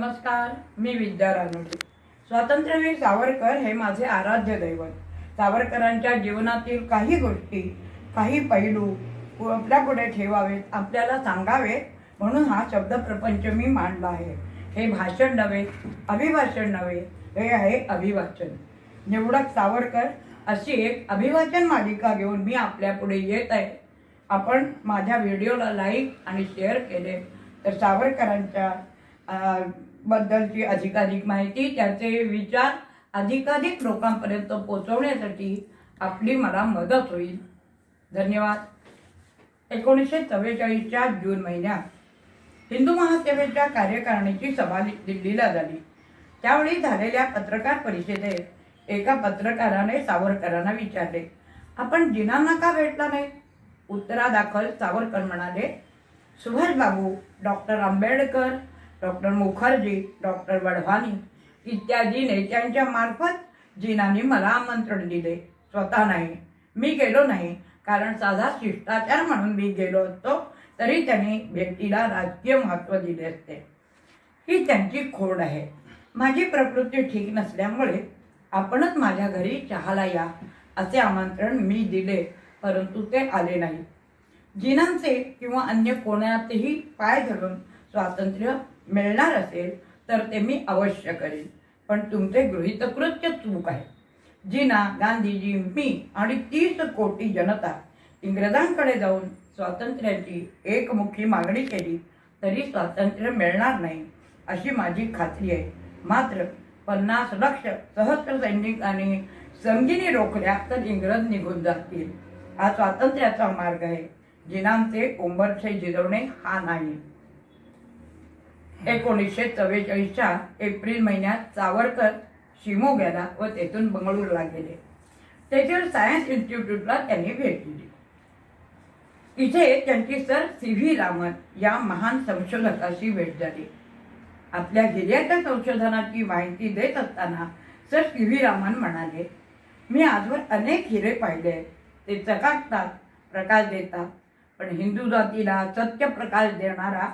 नमस्कार मी विद्या रानोटे. स्वातंत्र्यवीर सावरकर हे माझे आराध्य दैवत. सावरकरांच्या जीवनातील काही गोष्टी काही पैलू आपल्या पुढे ठेवावेत आपल्याला सांगावेत म्हणून हा शब्द प्रपंच मी मांडला आहे. हे भाषण नव्हे अभिभाषण नव्हे हे आहे अभिवाचन. निवडक सावरकर अशी एक अभिवाचन मालिका घेऊन मी आपल्या पुढे येत आहे. आपण माझ्या व्हिडिओला लाईक आणि शेअर केले तर सावरकरांच्या बद्दलची अधिकाधिक माहिती त्याचे विचार अधिकाधिक लोकांपर्यंत पोचवण्यासाठी आपली मला मदत होईल. धन्यवाद. एकोणीसशे चव्वेचाळीसच्या जून महिन्यात हिंदू महासभेच्या कार्यकारिणीची सभा दिल्लीला झाली. त्यावेळी झालेल्या पत्रकार परिषदेत एका पत्रकाराने सावरकरांना विचारले आपण जिनांना का भेटला नाही? उत्तरादाखल सावरकर म्हणाले Subhash Babu doctor Ambedkar doctor Mukherjee doctor Wadhwani इत्यादी नेत्यांच्या मार्फत जिनांनी मला आमंत्रण दिले. स्वतः नाही मी गेलो नाही कारण साधा शिष्टाचार म्हणून मी गेलो असतो तरी त्यांनी व्यक्तीला राजकीय महत्त्व दिले असते. ही त्यांची खोड आहे. माझी प्रकृती ठीक नसल्यामुळे आपणच माझ्या घरी चहाला या असे आमंत्रण मी दिले परंतु ते आले नाही. जिनांचे किंवा अन्य कोणातही पाय धरून स्वातंत्र्य मिळणार असेल तर ते मी अवश्य करेन. पण तुमचे गृहितकृत्य चूक आहे. जिना गांधीजी मी आणि तीस कोटी जनता इंग्रजांकडे जाऊन स्वातंत्र्याची एकमुखी मागणी केली तरी स्वातंत्र्य मिळणार नाही अशी माझी खात्री आहे. मात्र पन्नास लक्ष सहस्र सैनिकांनी संगीने रोखल्या तर इंग्रज निघून जातील. हा स्वातंत्र्याचा मार्ग आहे. जिनांचे उंबरठे जिरवणे हा नाही. एकोणीसशे चव्वेचाळीसच्या एप्रिल महिन्यात सावरकर शिमोग्याला व तेथून बंगळूरला गेले. तेथील सायन्स इन्स्टिट्यूटला त्यांनी भेट दिली. इथे त्यांची सर सी व्ही रामन या महान संशोधकाशी भेट झाली. आपल्या हिऱ्याच्या संशोधनाची माहिती देत असताना सर सी व्ही रामन म्हणाले मी आजवर अनेक हिरे पाहिले. आहेत. ते चकाकतात प्रकाश देतात पण हिंदू जातीला सत्य प्रकाश देणारा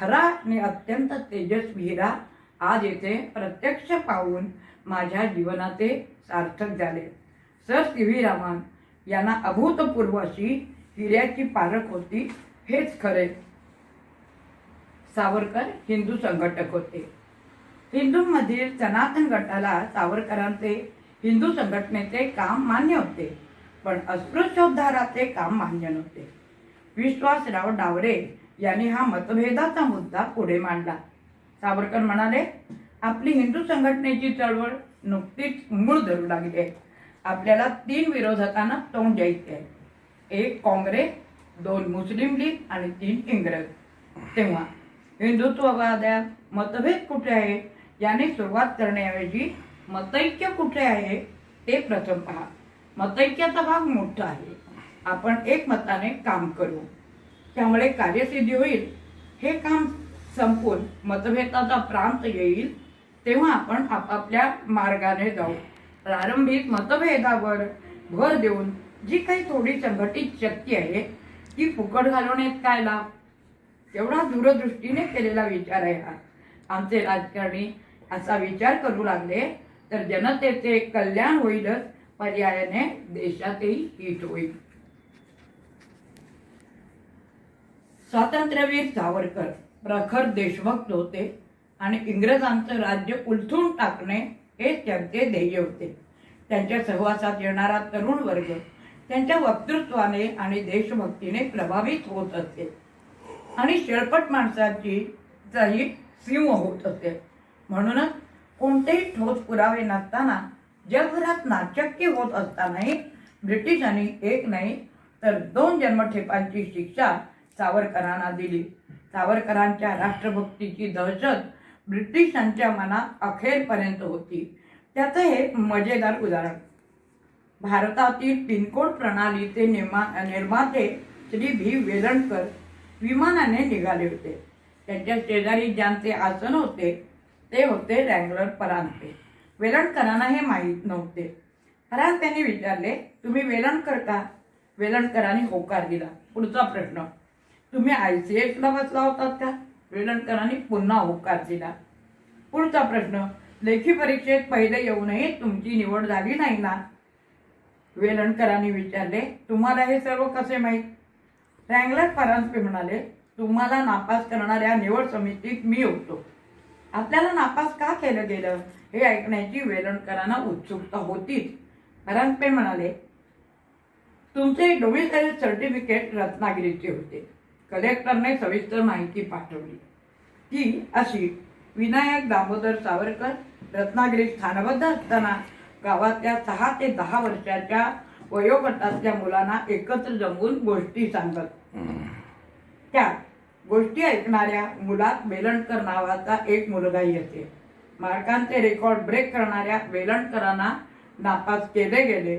खरा आणि अत्यंत तेजस्वी हिरा आज येथे प्रत्यक्ष पाहून माझ्या जीवनाचे सार्थक झाले. सर सी व्ही रामन यांना अभूतपूर्व अशी हिऱ्याची पारख होती हेच खरे. सावरकर हिंदू संघटक होते. हिंदूंमधील सनातन गटाला सावरकरांचे हिंदू संघटनेचे काम मान्य होते पण अस्पृश्योद्धाराचे काम मान्य नव्हते. विश्वासराव डावरे यांनी हा मतभेदाचा मुद्दा पुढे मांडला. सावरकर म्हणाले आपली हिंदू संघटनेची चळवळ नुकतीच मूळ धरू लागली आहे. आपल्याला तीन विरोधकांना तोंड द्यायचे आहे. एक काँग्रेस दोन मुस्लिम लीग आणि तीन इंग्रज. तेव्हा हिंदुत्ववाद्यात मतभेद कुठे आहे? याने सुरुवात करण्याऐवजी मतैक्य कुठे आहे? ते प्रथम पहा. मतैक्याचा भाग मोठा आहे. आपण एक मताने काम करू. त्यामुळे कार्यसिद्धी होईल. हे काम संपून मतभेदाचा प्रांत येईल तेव्हा आपण आपापल्या मार्गाने जाऊ. प्रारंभिक मतभेदावर भर देऊन जी काही थोडी संघटित शक्ती आहे ती फुकट घालवण्यात काय लाभ? तेवढा दूरदृष्टीने केलेला विचार आहे हा. आमचे राजकारणी असा विचार करू लागले तर जनतेचे कल्याण होईलच पर्यायाने देशातही हित होईल. स्वातंत्र्यवीर सावरकर प्रखर देशभक्त होते आणि इंग्रजांचं राज्य उलथून टाकणे हे त्यांचे ध्येय होते. त्यांच्या सहवासात येणारा तरुण वर्ग त्यांच्या वक्तृत्वाने आणि देशभक्तीने प्रभावित होत असे. आणि शेळपट माणसाची जाही सिंह होत असे. म्हणूनच कोणतेही ठोस पुरावे नसताना जगभरात नाचक्य होत असतानाही ब्रिटिशांनी एक नाही तर दोन जन्मठेपांची शिक्षा सावरकरांना दिली. सावरकरांच्या राष्ट्रभक्तीची दहशत ब्रिटिशांच्या मनात अखेरपर्यंत होती. त्याचं हे मजेदार उदाहरण. भारतातील पिनकोड प्रणालीचे निर्मा निर्माते श्री भी वेलणकर विमानाने निघाले होते. त्यांच्या शेजारी ज्यांचे आसन होते ते होते रँगलर परांते वेलणकरांना हे माहीत नव्हते. परांत्यांनी विचारले तुम्ही वेलणकर का? वेलणकरांनी होकार दिला. पुढचा प्रश्न तुम्ही आय सी एसला बसला होतात का वेलणकरांनी पुन्हा होकार दिला. पुढचा प्रश्न लेखी परीक्षेत पहिले येऊनही तुमची निवड झाली नाही ना? वेलणकरांनी विचारले तुम्हाला हे सर्व कसे माहीत? रँगलर परांजपे म्हणाले तुम्हाला नापास करणाऱ्या निवड समितीत मी होतो. आपल्याला नापास का केलं गेलं? हे ऐकण्याची वेलणकरांना उत्सुकता होतीच. परांजपे म्हणाले तुमचे डोमिसाईल सर्टिफिकेट रत्नागिरीचे होते. कलेक्टरने सविस्तर माहिती पाठवली. ती अशी विनायक दामोदर सावरकर रत्नागिरीत स्थानबद्ध असताना गावातल्या सहा ते दहा वर्षाच्या वयोगटातल्या मुलांना एकत्र जमवून गोष्टी सांगत. त्या गोष्टी ऐकणाऱ्या मुलात वेलणकर नावाचा एक मुलगाही येते. मार्कांचे रेकॉर्ड ब्रेक करणाऱ्या वेलणकरांना नापास केले गेले.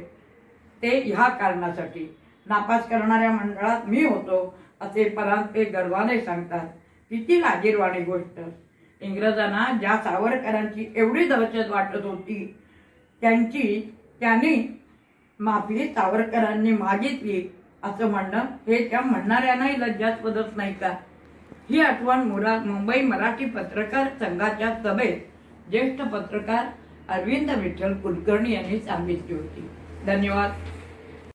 ते ह्या कारणासाठी नापास करणाऱ्या मंडळात मी होतो असे परांजपे गर्वाने सांगतात. किती लाजीरवाणी गोष्ट. इंग्रजांना ज्या सावरकरांची एवढी दहशत वाटत होती त्यांची त्यांनी माफी सावरकरांनी मागितली असं म्हणणं हे त्या म्हणणाऱ्यांनाही लज्जास्पदच नाही का? ही आठवण मुरा मुंबई मराठी पत्रकार संघाच्या सभेत ज्येष्ठ पत्रकार अरविंद विठ्ठल कुलकर्णी यांनी सांगितली होती. धन्यवाद.